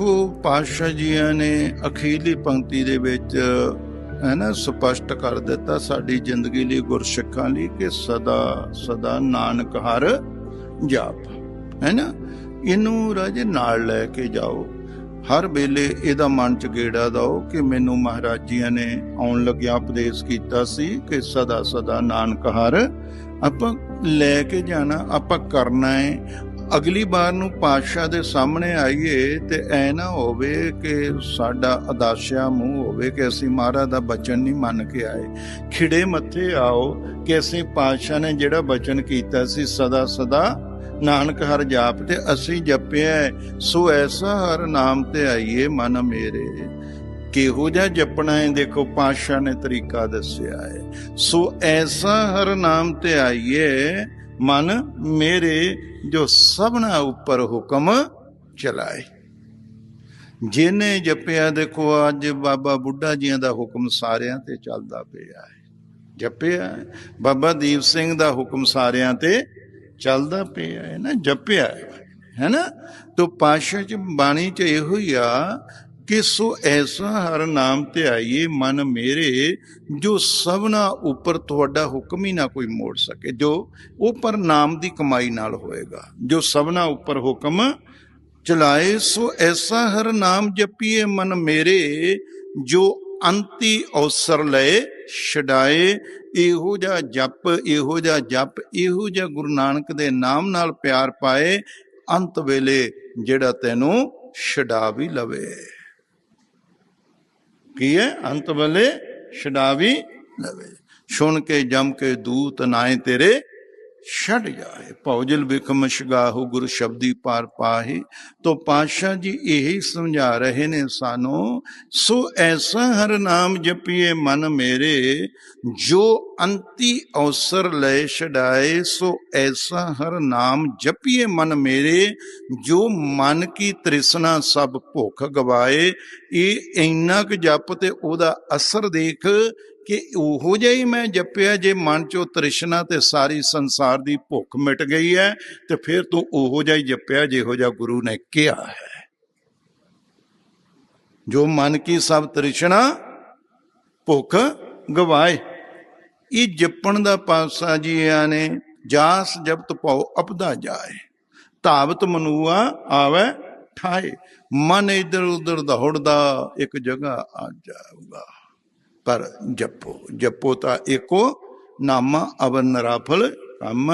ਦੇਖੋ ਪਾਤਸ਼ਾਹ ਜੀਆਂ ਨੇ ਅਖੀਰਲੀ ਪੰਕਤੀ ਦੇ ਵਿੱਚ, ਹੈ ਨਾ, ਸਪਸ਼ਟ ਕਰ ਦਿੱਤਾ ਸਾਡੀ ਜ਼ਿੰਦਗੀ ਲਈ, ਗੁਰਸਿੱਖਾਂ ਲਈ ਕਿ ਸਦਾ ਸਦਾ ਨਾਨਕ ਹਰ ਜਾਪ, ਹੈ ਨਾ। ਇਹਨੂੰ ਰਾਜੇ ਨਾਲ ਲੈ ਕੇ ਜਾਓ। ਹਰ ਵੇਲੇ ਇਹਦਾ ਮਨ ਚ ਗੇੜਾ ਦਿਓ ਕਿ ਮੈਨੂੰ ਮਹਾਰਾਜ ਜੀਆਂ ਨੇ ਆਉਣ ਲੱਗਿਆ ਉਪਦੇਸ਼ ਕੀਤਾ ਸੀ ਕਿ ਸਦਾ ਸਦਾ ਨਾਨਕ ਹਰ ਆਪਾਂ ਲੈ ਕੇ ਜਾਣਾ, ਆਪਾਂ ਕਰਨਾ ਹੈ। ਅਗਲੀ ਵਾਰ ਨੂੰ ਪਾਤਸ਼ਾਹ ਦੇ ਸਾਹਮਣੇ ਆਈਏ ਤੇ ਐ ਨਾ ਹੋਵੇ ਕਿ ਸਾਡਾ ਅਦਾਸਾ ਮੂੰਹ ਹੋਵੇ ਕਿ ਅਸੀਂ ਮਹਾਰਾਜ ਦਾ ਬਚਨ ਨਹੀਂ ਮੰਨ ਕੇ ਆਏ। ਖਿੜੇ ਮੱਥੇ ਆਓ ਕਿ ਅਸੀਂ ਪਾਤਸ਼ਾਹ ਨੇ ਜਿਹੜਾ ਬਚਨ ਕੀਤਾ ਸੀ ਸਦਾ ਸਦਾ ਨਾਨਕ ਹਰ ਜਾਪ ਤੇ ਅਸੀਂ ਜਪਿਆ ਹੈ, ਸੋ ਐਸਾ ਹਰ ਨਾਮ ਤੇ ਆਈਏ ਮਨ ਮੇਰੇ। ਕਿਹੋ ਜਿਹਾ ਜਪਣਾ ਹੈ ਦੇਖੋ ਪਾਤਸ਼ਾਹ ਨੇ ਤਰੀਕਾ ਦੱਸਿਆ ਹੈ। ਸੋ ਐਸਾ ਹਰ ਨਾਮ ਤੇ ਆਈਏ ਮਨ ਮੇਰੇ ਜੋ ਸਭਨਾ ਉੱਪਰ ਹੁਕਮ ਚਲਾਏ। ਜਿਹਨੇ ਜਪਿਆ ਦੇਖੋ, ਅੱਜ ਬਾਬਾ ਬੁੱਢਾ ਜੀਆਂ ਦਾ ਹੁਕਮ ਸਾਰਿਆਂ ਤੇ ਚੱਲਦਾ ਪਿਆ ਹੈ। ਜਪਿਆ, ਬਾਬਾ ਦੀਪ ਸਿੰਘ ਦਾ ਹੁਕਮ ਸਾਰਿਆਂ ਤੇ ਚੱਲਦਾ ਪਿਆ ਹੈ ਨਾ, ਜਪਿਆ ਹੈ। ਹੈ ਨਾ ਤੋ ਪਾਸ਼ਾ ਚ ਬਾਣੀ ਚ ਇਹੋ ਹੀ ਆ ਕਿ ਸੋ ਐਸਾ ਹਰ ਨਾਮ ਤੇ ਆਈਏ, ਮਨ ਮੇਰੇ, ਜੋ ਸਭਨਾ ਉੱਪਰ ਤੁਹਾਡਾ ਹੁਕਮ ਹੀ ਨਾ ਕੋਈ ਮੋੜ ਸਕੇ, ਜੋ ਉਹ ਪਰ ਨਾਮ ਦੀ ਕਮਾਈ ਨਾਲ ਹੋਏਗਾ, ਜੋ ਸਭਨਾ ਉੱਪਰ ਹੁਕਮ ਚਲਾਏ, ਸੋ ਐਸਾ ਹਰ ਨਾਮ ਜਪੀਏ, ਮਨ ਮੇਰੇ, ਜੋ ਅੰਤੀ ਅਵਸਰ ਲਏ, ਛਡਾਏ, ਇਹੋ ਜਿਹਾ ਜਪ, ਇਹੋ ਜਿਹਾ ਜਪ, ਇਹੋ ਜਿਹਾ ਗੁਰੂ ਨਾਨਕ ਦੇ ਨਾਮ ਨਾਲ ਪਿਆਰ ਪਾਏ, ਅੰਤ ਵੇਲੇ ਜਿਹੜਾ ਤੈਨੂੰ ਛਡਾ ਵੀ ਲਵੇ। ਕੀ ਹੈ ਅੰਤ ਵੇਲੇ ਛਡਾ ਲਵੇ। ਸੁਣ ਕੇ ਜਮ ਕੇ ਦੂਤ ਨਾਏ ਤੇਰੇ ਛੱਡ ਜਾਏ। ਭੌਜਲ ਬਿਖਮ ਸ਼ਗਾਹੂ ਗੁਰੂ ਸ਼ਬਦੀ ਪਾਰ ਪਾਹੀ। ਤੋ ਪਾਤਸ਼ਾਹ ਜੀ ਇਹੀ ਸਮਝਾ ਰਹੇ ਨੇ ਸਾਨੂੰ, ਸੋ ਐਸਾ ਹਰ ਨਾਮ ਜਪੀਏ ਮਨ ਮੇਰੇ, ਜੋ ਅੰਤੀ ਅਵਸਰ ਲੈ ਛਡਾਏ, ਸੋ ਐਸਾ ਹਰ ਨਾਮ ਜਪੀਏ ਮਨ ਮੇਰੇ, ਜੋ ਮਨ ਕੀ ਤ੍ਰਿਸ਼ਨਾ ਸਭ ਭੁੱਖ ਗਵਾਏ। ਇਹ ਇੰਨਾ ਕੁ ਜਪ ਤੇ ਉਹਦਾ ਅਸਰ ਦੇਖ ਕਿ ਉਹੋ ਜਿਹਾ ਹੀ ਮੈਂ ਜਪਿਆ, ਜੇ ਮਨ ਚੋਂ ਤ੍ਰਿਸ਼ਨਾ ਤੇ ਸਾਰੀ ਸੰਸਾਰ ਦੀ ਭੁੱਖ ਮਿਟ ਗਈ ਹੈ, ਤੇ ਫਿਰ ਤੂੰ ਉਹੋ ਜਿਹਾ ਹੀ ਜਪਿਆ, ਜਿਹੋ ਜਿਹਾ ਗੁਰੂ ਨੇ ਕਿਹਾ ਹੈ। ਜੋ ਮਨ ਕੀ ਸਭ ਤ੍ਰਿਸ਼ਨਾ, ਭੁੱਖ ਗਵਾਏ। ਇਹ ਜਪਣ ਦਾ ਪਾਸਾ ਜੀਆਂ ਨੇ, ਜਾਸ ਜਪਤ ਪਾਉ ਅਪਦਾ ਜਾਏ। ਧਾਵਤ ਮਨੂਆ ਆਵੇ ਠਾਏ। ਮਨ ਇਧਰ ਉਧਰ ਦੌੜਦਾ, ਇੱਕ ਜਗ੍ਹਾ ਆ ਜਾਊਗਾ। ਪਰ ਜਪੋ ਜਪੋ ਤਾਂ ਏਕੋ ਨਾਮਾ ਅਵਰ ਨਰਾਫਲ ਕੰਮ